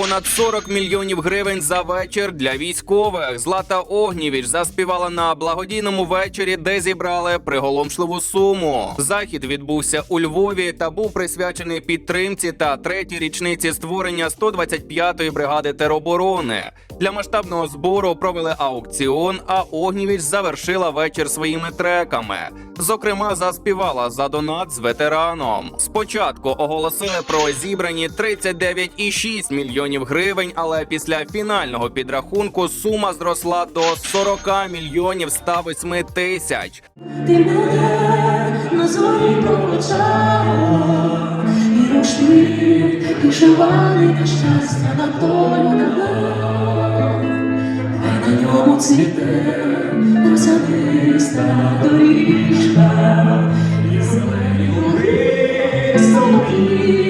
понад 40 мільйонів гривень за вечір для військових. Злата Огнівіч заспівала на благодійному вечорі, де зібрали приголомшливу суму. Захід відбувся у Львові та був присвячений підтримці та третій річниці створення 125-ї бригади тероборони. Для масштабного збору провели аукціон, а Огнівіч завершила вечір своїми треками. Зокрема, заспівала за донат з ветераном. Спочатку оголосили про зібрані 39,6 мільйонів мільйонів гривень. Але після фінального підрахунку сума зросла до 40 мільйонів 108 тисяч. Ти мене на зорі промочала, і рушник, і шиваний на щастя на долю дала. На ньому цвіте розсадиста доріжка, і зелені гори солов'ї.